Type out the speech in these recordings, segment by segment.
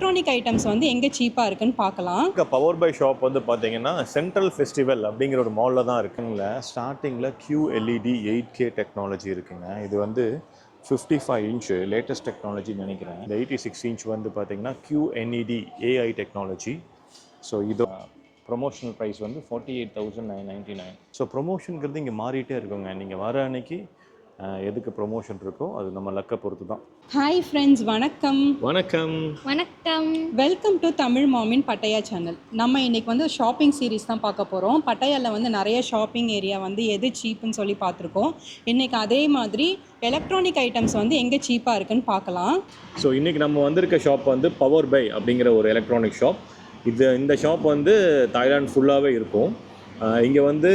Electronic items வந்து எங்கே சீப்பாக இருக்குன்னு பார்க்கலாம். இங்கே பவர் பை ஷாப் வந்து பார்த்தீங்கன்னா சென்ட்ரல் ஃபெஸ்டிவல் அப்படிங்கிற ஒரு மாலில் தான் இருக்குங்கள ஸ்டார்டிங்கில் QLED எயிட் கே டெக்னாலஜி இருக்குங்க. இது வந்து fifty five inch latest technology நினைக்கிறேன். இந்த எயிட்டி சிக்ஸ் இன்ச் வந்து பார்த்தீங்கன்னா கியூஎன்இடி ஏஐ டெக்னாலஜி ஸோ இது ப்ரொமோஷனல் ப்ரைஸ் வந்து forty eight thousand nine ninety nine so ப்ரொமோஷனுங்கிறது இங்கே மாறிட்டே இருக்குங்க. நீங்கள் வர அன்னைக்கு எதுக்கு ப்ரொமோஷன் இருக்கோ அது நம்ம லக்கை பொறுத்து தான் ஹாய் ஃப்ரெண்ட்ஸ் வணக்கம். வணக்கம். வணக்கம். வெல்கம் டு தமிழ் மாமின் பட்டையா சேனல் நம்ம இன்னைக்கு வந்து ஷாப்பிங் சீரிஸ் தான் பார்க்க போகிறோம் பட்டையாவில் வந்து நிறைய ஷாப்பிங் ஏரியா வந்து எது சீப்புன்னு சொல்லி பார்த்துருக்கோம். இன்னைக்கு அதே மாதிரி எலக்ட்ரானிக் ஐட்டம்ஸ் வந்து எங்கே சீப்பாக இருக்குன்னு பார்க்கலாம். ஸோ இன்றைக்கி நம்ம வந்திருக்க ஷாப் வந்து பவர் பை அப்படிங்கிற ஒரு எலக்ட்ரானிக் ஷாப் இது இந்த ஷாப் வந்து தாய்லாந்து ஃபுல்லாகவே இருக்கும். இங்கே வந்து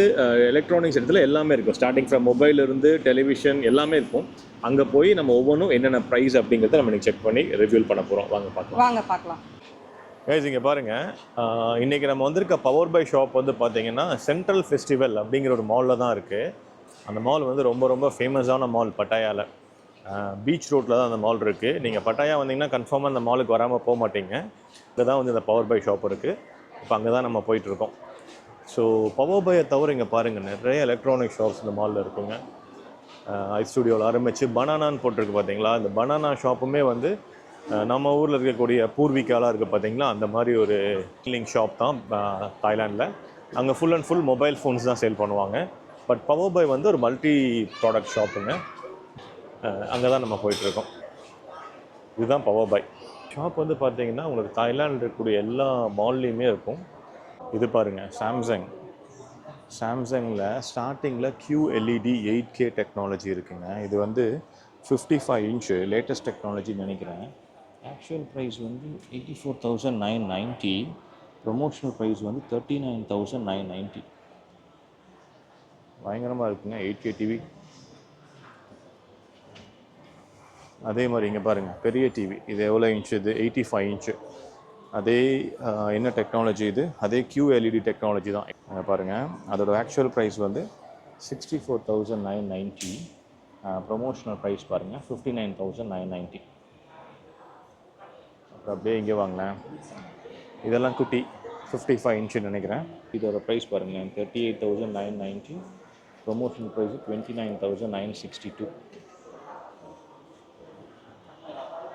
எலக்ட்ரானிக்ஸ் இடத்துல எல்லாமே இருக்கும். ஸ்டார்டிங் ஃப்ரம் மொபைல் இருந்து டெலிவிஷன் எல்லாமே இருக்கும். அங்கே போய் நம்ம ஒவ்வொன்றும் என்னென்ன ப்ரைஸ் அப்படிங்கிறத நம்ம இன்னைக்கு செக் பண்ணி ரிவ்யூல் பண்ண போகிறோம் வாங்க பார்க்கலாம். வாங்க பார்க்கலாம். கைஸ் இங்கே பாருங்கள் இன்றைக்கி நம்ம வந்திருக்க பவர் பை ஷாப் வந்து பார்த்தீங்கன்னா சென்ட்ரல் ஃபெஸ்டிவல் அப்படிங்கிற ஒரு மாலில் தான் இருக்குது அந்த மால் வந்து ரொம்ப ரொம்ப ஃபேமஸான மால் பட்டாயாவில் பீச் ரோட்டில் தான் அந்த மால் இருக்குது நீங்கள் பட்டாயா வந்தீங்கன்னா கன்ஃபார்மாக அந்த மாலுக்கு வராமல் போக மாட்டீங்க. இங்கே தான் வந்து இந்த பவர் பை ஷாப் இருக்குது இப்போ அங்கே தான் நம்ம போயிட்டுருக்கோம் ஸோ பவர் பையை தவிர இங்கே பாருங்கள் நிறைய எலக்ட்ரானிக் ஷாப்ஸ் இந்த மாலில் இருக்குங்க. ஐ ஸ்டுடியோவில் ஆரம்பித்து பனானான்னு போட்டிருக்கு பார்த்தீங்களா இந்த பனானா ஷாப்புமே வந்து நம்ம ஊரில் இருக்கக்கூடிய பூர்விகாலாம் இருக்குது பார்த்தீங்களா அந்த மாதிரி ஒரு ஹீலிங் ஷாப் தான் தாய்லாண்டில் அங்கே full and full mobile phones தான் சேல் பண்ணுவாங்க. பட் பவர் பை வந்து ஒரு மல்டி ப்ராடக்ட் ஷாப்புங்க அங்கே தான் நம்ம போயிட்டுருக்கோம் இதுதான் பவர் பை ஷாப் வந்து பார்த்தீங்கன்னா உங்களுக்கு தாய்லாந்து இருக்கக்கூடிய எல்லா மால்லையுமே இருக்கும். இது பாருங்கள் சாம்சங் சாம்சங்கில் ஸ்டார்டிங்கில் கியூஎல்இடி எயிட் கே டெக்னாலஜி இருக்குங்க. இது வந்து ஃபிஃப்டி ஃபைவ் இன்ச்சு லேட்டஸ்ட் டெக்னாலஜின்னு நினைக்கிறேன். ஆக்சுவல் ப்ரைஸ் வந்து eighty four thousand nine ninety promotional price வந்து thirty nine thousand nine ninety பயங்கரமாக இருக்குங்க எயிட் கே டிவி அதே மாதிரி இங்கே பாருங்கள் பெரிய டிவி இது எவ்வளோ இன்ச் இது எயிட்டி ஃபைவ் இன்ச்சு அதே என்ன டெக்னாலஜி இது? அதே QLED டெக்னாலஜி தான். பாருங்கள் அதோட ஆக்சுவல் ப்ரைஸ் வந்து sixty four thousand nine ninety promotional price பாருங்கள் fifty nine thousand nine ninety அப்புறம் அப்படியே இங்கே வாங்கினேன். இதெல்லாம் குட்டி. ஃபிஃப்டி ஃபைவ் இன்ச்சுன்னு நினைக்கிறேன். இதோட ப்ரைஸ் பாருங்கள் thirty eight thousand nine ninety promotional price twenty nine thousand nine sixty two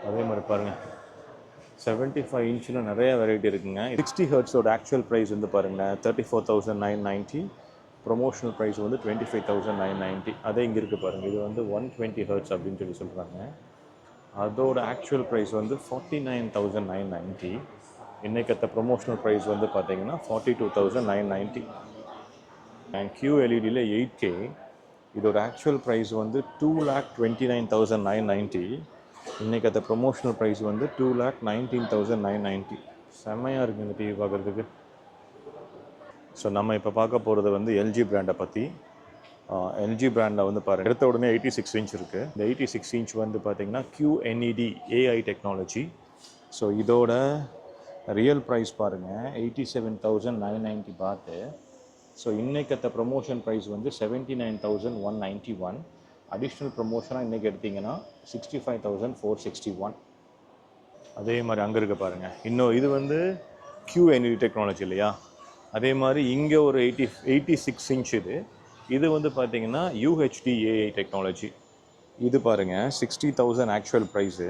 அதே மாதிரி பாருங்கள் செவன்ட்டி ஃபைவ் இன்ச்சில் நிறைய வெரைட்டி இருக்குங்க. சிக்ஸ்டி ஹர்ட்ஸோட ஆக்சுவல் ப்ரைஸ் வந்து பாருங்கள் thirty four thousand nine ninety promotional price வந்து twenty five thousand nine ninety அதே இங்கே இருக்குது பாருங்கள் இது வந்து ஒன் டுவெண்ட்டி ஹர்ட்ஸ் அப்படின்னு சொல்லி சொல்கிறாங்க அதோட ஆக்சுவல் ப்ரைஸ் வந்து forty nine thousand nine ninety இன்றைக்கத்த promotional price வந்து பார்த்தீங்கன்னா forty two thousand nine ninety and எல்இடியில் eight K இதோட ஆக்சுவல் ப்ரைஸ் வந்து two lakh twenty nine thousand nine ninety இன்றைக்கி அந்த ப்ரொமோஷனல் ப்ரைஸ் வந்து two lakh nineteen thousand nine ninety செம்மையாக இருக்குது இந்த டிவி பார்க்குறதுக்கு. ஸோ நம்ம இப்போ பார்க்க போகிறது வந்து எல்ஜி பிராண்டை பற்றி எல்ஜி பிராண்டில் வந்து பாருங்கள் எடுத்த உடனே எயிட்டி சிக்ஸ் இன்ச் இருக்குது இந்த எயிட்டி சிக்ஸ் இன்ச் வந்து பார்த்திங்கன்னா கியூஎன்இடி ஏஐ டெக்னாலஜி ஸோ இதோட ரியல் ப்ரைஸ் பாருங்கள் eighty seven thousand nine ninety பார்த்து ஸோ இன்றைக்கத்த ப்ரொமோஷன் ப்ரைஸ் வந்து seventy nine thousand one ninety one additional ப்ரொமோஷனாக இன்றைக்கி எடுத்தீங்கன்னா sixty five thousand four sixty one அதே மாதிரி அங்கே இருக்க பாருங்கள் இன்னும் இது வந்து கியூ எனி டெக்னாலஜி இல்லையா? அதே மாதிரி இங்கே ஒரு எயிட்டி எயிட்டி சிக்ஸ் இன்ச் இது. இது வந்து பார்த்தீங்கன்னா யூஹெச்டிஏஐ ஏஐ டெக்னாலஜி இது பாருங்கள் sixty thousand actual price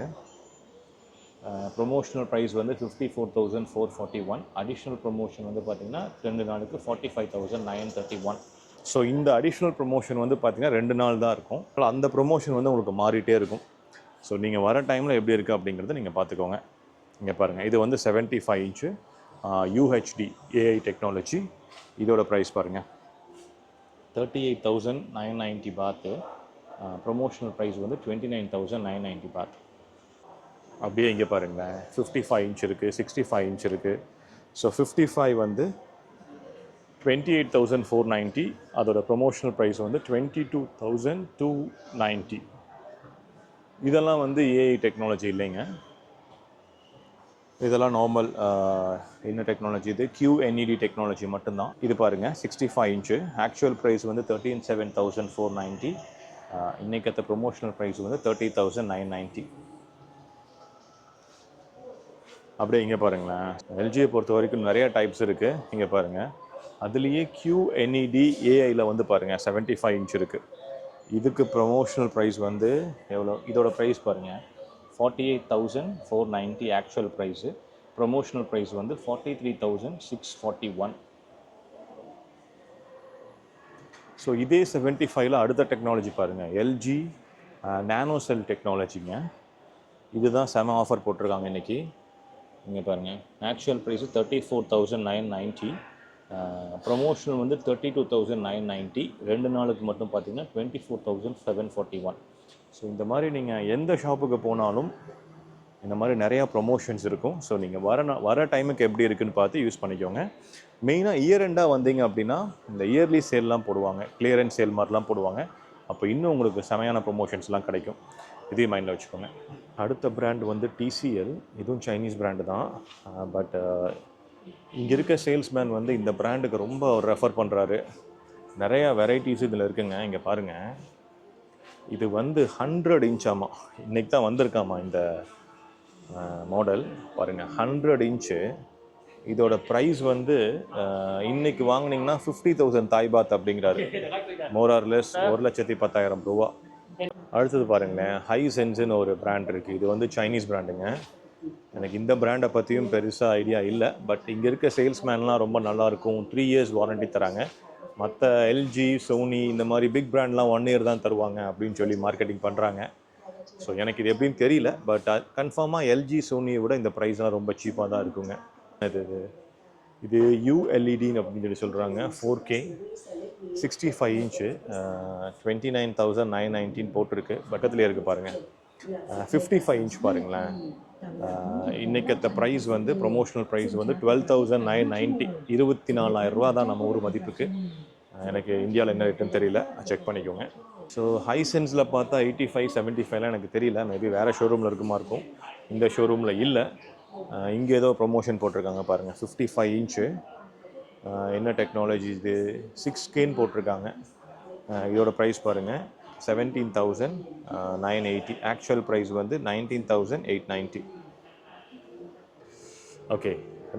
promotional price வந்து fifty four thousand four forty one additional promotion வந்து பார்த்தீங்கன்னா ரெண்டு நாளுக்கு forty five thousand nine thirty one so இந்த அடிஷ்னல் ப்ரொமோஷன் வந்து பார்த்தீங்கன்னா ரெண்டு நாள் தான் இருக்கும். அந்த ப்ரொமோஷன் வந்து உங்களுக்கு மாறிட்டே இருக்கும். ஸோ நீங்கள் வர டைமில் எப்படி இருக்குது அப்படிங்கிறத நீங்கள் பார்த்துக்கோங்க இங்கே பாருங்கள் இது வந்து seventy five inch UHD AI technology இதோட ப்ரைஸ் பாருங்கள் thirty eight thousand nine ninety பாத்து ப்ரொமோஷனல் ப்ரைஸ் வந்து twenty nine thousand nine ninety பாத் அப்படியே இங்கே பாருங்களேன். ஃபிஃப்டி ஃபைவ் இன்ச் இருக்குது சிக்ஸ்டி ஃபைவ் இன்ச் இருக்குது ஸோ ஃபிஃப்டி ஃபைவ் வந்து twenty eight thousand four ninety அதோட ப்ரொமோஷனல் ப்ரைஸ் வந்து twenty two thousand two ninety இதெல்லாம் வந்து ஏஐ டெக்னாலஜி இல்லைங்க. இதெல்லாம் நார்மல் என்ன டெக்னாலஜி இது? கியூஎன்இடி டெக்னாலஜி மட்டும்தான். இது பாருங்கள் sixty five inch actual price வந்து thirteen seven thousand four ninety இன்றைக்கத்த promotional price வந்து தேர்ட்டி தௌசண்ட் நைன் நைன்ட்டி அப்படியே இங்கே பாருங்களேன். எல்ஜியை பொறுத்த வரைக்கும் நிறைய டைப்ஸ் இருக்குது இங்கே பாருங்கள் அதுலேயே க்யூஎன்இடி ஏஐயில் வந்து பாருங்கள் 75 ஃபைவ் இன்ச் இருக்குது இதுக்கு ப்ரமோஷனல் ப்ரைஸ் வந்து எவ்வளோ இதோட ப்ரைஸ் பாருங்கள் forty eight thousand four ninety actual price promotional price வந்து forty three thousand six forty one so இதே செவன்ட்டி ஃபைவ்ல அடுத்த டெக்னாலஜி பாருங்கள் எல்ஜி நேனோ செல் டெக்னாலஜிங்க இதுதான் செம ஆஃபர் போட்டிருக்காங்க இன்றைக்கி இங்கே பாருங்கள் actual price thirty four thousand nine ninety promotion வந்து thirty two thousand nine ninety ரெண்டு நாளுக்கு மட்டும் பார்த்தீங்கன்னா twenty four thousand seven forty one so இந்த மாதிரி நீங்கள் எந்த ஷாப்புக்கு போனாலும் இந்த மாதிரி நிறையா ப்ரொமோஷன்ஸ் இருக்கும். ஸோ நீங்கள் வர வர டைமுக்கு எப்படி இருக்குன்னு பார்த்து யூஸ் பண்ணிக்கோங்க. மெயினாக இயர் எண்டாக வந்தீங்க அப்படின்னா இந்த இயர்லி சேல்லாம் போடுவாங்க. கிளியரன்ஸ் சேல் மாதிரிலாம் போடுவாங்க. அப்போ இன்னும் உங்களுக்கு செமையான ப்ரொமோஷன்ஸ்லாம் கிடைக்கும். இதையும் மைண்டில் வச்சுக்கோங்க. அடுத்த பிராண்ட் வந்து டிசிஎல் இதுவும் சைனீஸ் பிராண்டு தான். பட் இங்கே இருக்க சேல்ஸ்மேன் வந்து இந்த ப்ராண்டுக்கு ரொம்ப அவர் ரெஃபர் பண்ணுறாரு நிறையா வெரைட்டிஸ் இதில் இருக்குங்க இங்கே பாருங்கள் இது வந்து ஹண்ட்ரட் இன்ச்சாமா இன்றைக்கி தான் வந்திருக்காமா இந்த மாடல் பாருங்கள் ஹண்ட்ரட் இன்ச்சு இதோட ப்ரைஸ் வந்து இன்னைக்கு வாங்குனீங்கன்னா ஃபிஃப்டி தௌசண்ட் தாய்பாத் அப்படிங்கிறாரு. மோரார்லெஸ் ஒரு லட்சத்தி பத்தாயிரம் ரூபா. அடுத்தது பாருங்களேன் ஹை சென்ஸுன்னு ஒரு ப்ராண்ட் இருக்குது இது வந்து சைனீஸ் பிராண்டுங்க எனக்கு இந்த பிராண்டை பற்றியும் பெருசாக ஐடியா இல்லை. பட் இங்கே இருக்க சேல்ஸ்மேன்லாம் ரொம்ப நல்லாயிருக்கும் த்ரீ இயர்ஸ் வாரண்ட்டி தராங்க. மற்ற எல்ஜி சோனி இந்த மாதிரி பிக் பிராண்ட்லாம் ஒன் இயர் தான் தருவாங்க அப்படின்னு சொல்லி மார்க்கெட்டிங் பண்ணுறாங்க ஸோ எனக்கு இது எப்படின்னு தெரியல. பட் கன்ஃபார்மாக எல்ஜி சோனியை விட இந்த ப்ரைஸ்லாம் ரொம்ப சீப்பாக தான் இருக்குங்க. இது? இது யூஎல்இடின்னு அப்படின்னு சொல்லி சொல்கிறாங்க four K sixty five inch twenty nine thousand nine nineteen போட்டிருக்கு. பக்கத்துலேயே இருக்குது பாருங்கள் ஃபிஃப்டி ஃபைவ் இன்ச் பாருங்களேன். அஹ், இன்னைக்கத்த ப்ரைஸ் வந்து ப்ரொமோஷனல் ப்ரைஸ் வந்து டுவெல் தௌசண்ட் நைன் நைன்ட்டி இருபத்தி நாலாயிரம் ரூபா தான் நம்ம ஊர் மதிப்புக்கு. எனக்கு இந்தியாவில் என்ன ரேட்டுன்னு தெரியல. செக் பண்ணிக்கோங்க. ஸோ ஹை சென்ஸில் பார்த்தா எயிட்டி ஃபைவ் செவன்ட்டி ஃபைவ்லாம் எனக்கு தெரியல. மேபி வேறு ஷோரூமில் இருக்குமா இருக்கும். இந்த ஷோரூமில் இல்லை. இங்கே ஏதோ ப்ரொமோஷன் போட்டிருக்காங்க பாருங்கள் ஃபிஃப்டி ஃபைவ் இன்ச்சு என்ன டெக்னாலஜி இது? சிக்ஸ் கேன்னு போட்டிருக்காங்க. இதோட ப்ரைஸ் பாருங்கள் seventeen thousand nine eighty actual price வந்து nineteen thousand eight ninety okay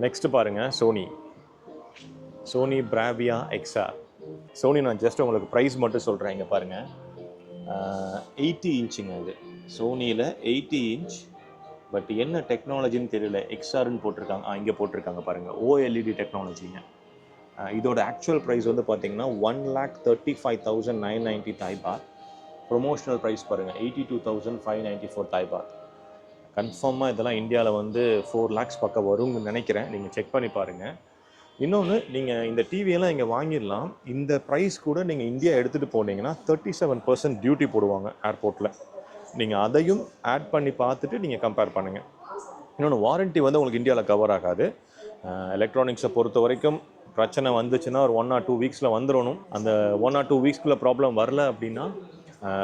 next பாருங்கள் Sony Sony Bravia XR Sony நான் ஜஸ்ட் உங்களுக்கு ப்ரைஸ் மட்டும் சொல்கிறேன் இங்கே பாருங்கள் எயிட்டி இன்ச்சுங்க இது. சோனியில் எயிட்டி இன்ச் பட் என்ன டெக்னாலஜின்னு தெரியல. எக்ஸ்ஆர்னு போட்டிருக்காங்க. ஆ இங்கே போட்டிருக்காங்க பாருங்கள் ஓஎல்இடி டெக்னாலஜிங்க இதோட ஆக்சுவல் ப்ரைஸ் வந்து பார்த்தீங்கன்னா one lakh thirty five thousand nine ninety Thai baht promotional price பாருங்கள் eighty two thousand five ninety four Thai baht கன்ஃபார்மாக இதெல்லாம் இந்தியாவில் வந்து ஃபோர் லேக்ஸ் பக்கம் வரும்னு நினைக்கிறேன். நீங்கள் செக் பண்ணி பாருங்கள் இன்னொன்று நீங்கள் இந்த டிவியெல்லாம் இங்கே வாங்கிடலாம். இந்த ப்ரைஸ் கூட நீங்கள் இந்தியா எடுத்துகிட்டு போனீங்கன்னா தேர்ட்டி செவன் பர்சன்ட் டியூட்டி போடுவாங்க ஏர்போர்ட்டில் நீங்கள் அதையும் ஆட் பண்ணி பார்த்துட்டு நீங்கள் கம்பேர் பண்ணுங்கள் இன்னொன்று வாரண்ட்டி வந்து உங்களுக்கு இந்தியாவில் கவர் ஆகாது. எலக்ட்ரானிக்ஸை பொறுத்த வரைக்கும் பிரச்சனை வந்துச்சுன்னா ஒரு ஒன் ஆர் டூ வீக்ஸில் வந்துடணும். அந்த ஒன் ஆர் டூ வீக்ஸ்க்குள்ளே ப்ராப்ளம் வரல அப்படின்னா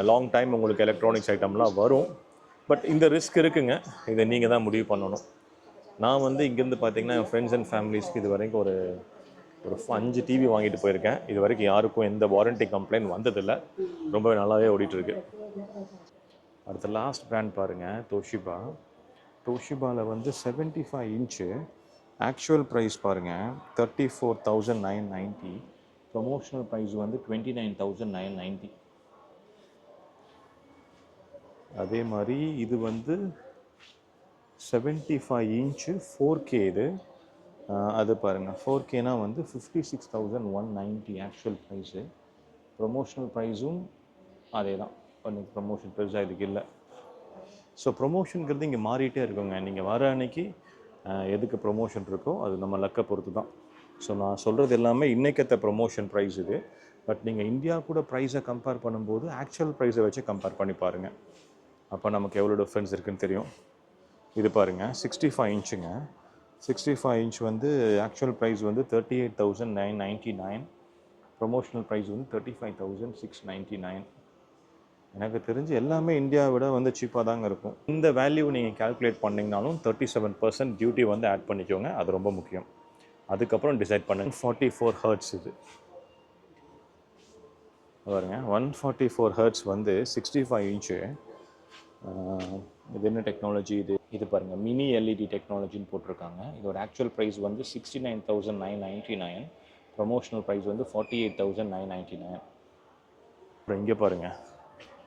லாங் டைம் உங்களுக்கு எலக்ட்ரானிக்ஸ் ஐட்டம்லாம் வரும். பட் இந்த ரிஸ்க் இருக்குங்க. இதை நீங்கள் தான் முடிவு பண்ணணும். நான் வந்து இங்கேருந்து பார்த்தீங்கன்னா என் ஃப்ரெண்ட்ஸ் அண்ட் ஃபேமிலிஸ்க்கு இது வரைக்கும் ஒரு ஒரு அஞ்சு டிவி வாங்கிட்டு போயிருக்கேன். இது வரைக்கும் யாருக்கும் எந்த வாரண்ட்டி கம்ப்ளைண்ட் வந்ததில்லை. ரொம்பவே நல்லாவே ஓடிட்டுருக்கு. அடுத்த லாஸ்ட் பிராண்ட் பாருங்கள் தோஷிபா தோஷிபாவில் வந்து 75 ஃபைவ் இன்ச்சு ஆக்சுவல் ப்ரைஸ் பாருங்கள் thirty four thousand nine ninety promotional price வந்து twenty nine thousand nine ninety அதே மாதிரி இது வந்து 75 ஃபைவ் இன்ச்சு ஃபோர் கே இது அது பாருங்கள் ஃபோர் கேனா வந்து fifty six thousand one ninety actual price promotional ப்ரைஸும் அதே தான். அன்றைக்கி ப்ரொமோஷன் பெருசாக இதுக்கு இல்லை. ஸோ ப்ரொமோஷனுங்கிறது இங்கே மாறிட்டே இருக்குங்க. நீங்கள் வர அன்னைக்கு எதுக்கு ப்ரொமோஷன் இருக்கோ அது நம்ம லக்கை பொறுத்து தான். ஸோ நான் சொல்கிறது எல்லாமே இன்றைக்கத்த ப்ரொமோஷன் ப்ரைஸ் இது. பட் நீங்கள் இந்தியா கூட ப்ரைஸை கம்பேர் பண்ணும்போது ஆக்சுவல் ப்ரைஸை வச்சு கம்பேர் பண்ணி பாருங்கள் அப்போ நமக்கு எவ்வளோ டிஃப்ரென்ஸ் இருக்குன்னு தெரியும். இது பாருங்கள் சிக்ஸ்டி ஃபைவ் இன்ச்சுங்க சிக்ஸ்டி ஃபைவ் இன்ச் வந்து ஆக்சுவல் ப்ரைஸ் வந்து thirty eight thousand nine ninety nine promotional price வந்து thirty five thousand six ninety nine எனக்கு தெரிஞ்சு எல்லாமே இந்தியாவை விட வந்து சீப்பாக தாங்க இருக்கும். இந்த வேல்யூ நீங்கள் கால்குலேட் பண்ணிங்கனாலும் தேர்ட்டி செவன் பர்சன்ட் டியூட்டி வந்து ஆட் பண்ணிக்கோங்க. அது ரொம்ப முக்கியம். அதுக்கப்புறம் டிசைட் பண்ணுங்க. ஃபார்ட்டி ஃபோர் ஹர்ட்ஸ் இது. பாருங்க ஒன் ஃபார்ட்டி ஃபோர் ஹர்ட்ஸ் வந்து சிக்ஸ்டி ஃபைவ் இன்ச்சு இது என்ன டெக்னாலஜி இது? இது பாருங்கள் மினி எல்இடி டெக்னாலஜின்னு போட்டிருக்காங்க. இதோட ஆக்சுவல் ப்ரைஸ் வந்து sixty nine thousand nine ninety nine promotional price வந்து forty eight thousand nine ninety nine அப்புறம் இங்கே பாருங்கள்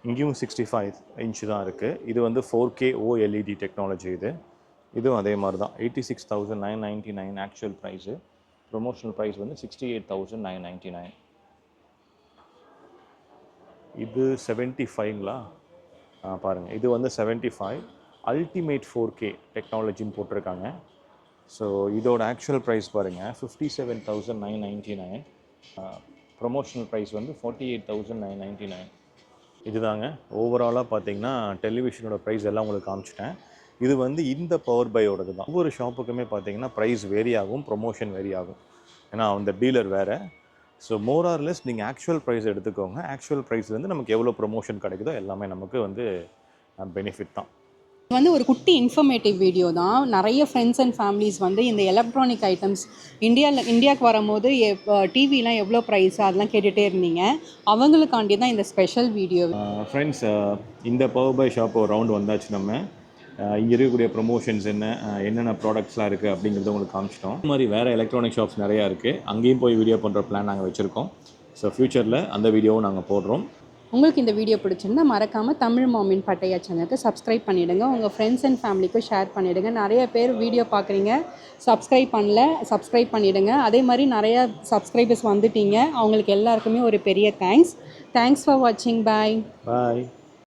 இங்கேயும் சிக்ஸ்டி ஃபைவ் இன்ச்சு தான் இருக்குது இது வந்து ஃபோர் கே ஓஎல்இடி டெக்னாலஜி இது. இதுவும் அதே மாதிரி தான் eighty six thousand nine ninety nine actual price promotional price வந்து sixty eight thousand nine ninety nine இது செவன்ட்டி ஃபைவ்ங்களா பாருங்கள் இது வந்து seventy five ultimate four K டெக்னாலஜின்னு போட்டிருக்காங்க. ஸோ இதோட ஆக்சுவல் ப்ரைஸ் பாருங்கள் fifty seven thousand nine ninety nine promotional price வந்து forty eight thousand nine ninety nine இதுதாங்க ஓவராலாக பார்த்தீங்கன்னா டெலிவிஷனோட ப்ரைஸ் எல்லாம் உங்களுக்கு காமிச்சிட்டேன். இது வந்து இந்த பவர் பையோடது தான் ஒவ்வொரு ஷாப்புக்குமே பார்த்தீங்கன்னா ப்ரைஸ் வேரி ஆகும் ப்ரொமோஷன் வேரி ஆகும். ஏன்னா அந்த டீலர் வேறு. ஸோ மோர் ஆர்லெஸ் நீங்கள் ஆக்சுவல் ப்ரைஸ் எடுத்துக்கோங்க. ஆக்சுவல் ப்ரைஸ்லேருந்து நமக்கு எவ்வளோ ப்ரொமோஷன் கிடைக்குதோ எல்லாமே நமக்கு வந்து பெனிஃபிட் தான். இது வந்து ஒரு குட்டி இன்ஃபர்மேட்டிவ் வீடியோ தான். நிறைய ஃப்ரெண்ட்ஸ் அண்ட் ஃபேமிலிஸ் வந்து இந்த எலக்ட்ரானிக் ஐட்டம்ஸ் இந்தியாவில் இந்தியாவுக்கு வரும்போது டிவிலாம் எவ்வளோ ப்ரைஸ் அதெல்லாம் கேட்டுகிட்டே இருந்தீங்க. அவங்களுக்காண்டி தான் இந்த ஸ்பெஷல் வீடியோ ஃப்ரெண்ட்ஸ் இந்த பவர் பை ஷாப் ஒரு ரவுண்ட் வந்தாச்சு நம்ம. இங்கே இருக்கக்கூடிய ப்ரொமோஷன்ஸ் என்ன என்னென்ன ப்ராடக்ட்ஸ்லாம் இருக்குது அப்படிங்கிறத உங்களுக்கு காமிச்சிட்டோம். இந்த மாதிரி வேறு எலக்ட்ரானிக் ஷாப்ஸ் நிறையா இருக்குது அங்கேயும் போய் வீடியோ பண்ணுற பிளான் நாங்கள் வச்சுருக்கோம். ஸோ ஃப்யூச்சரில் அந்த வீடியோவும் நாங்கள் போடுறோம். உங்களுக்கு இந்த வீடியோ பிடிச்சிருந்தா மறக்காமல் தமிழ் மாமின் பட்டையா சேனலுக்கு சப்ஸ்கிரைப் பண்ணிவிடுங்க உங்கள் ஃப்ரெண்ட்ஸ் அண்ட் ஃபேமிலிக்கும் ஷேர் பண்ணிவிடுங்க நிறைய பேர் வீடியோ பார்க்குறீங்க. சப்ஸ்கிரைப் பண்ணல சப்ஸ்கிரைப் பண்ணிவிடுங்க அதே மாதிரி நிறைய சப்ஸ்கிரைபர்ஸ் வந்துட்டீங்க. அவங்களுக்கு எல்லாருக்குமே ஒரு பெரிய தேங்க்ஸ் தேங்க்ஸ் ஃபார் வாட்சிங் பாய் பாய்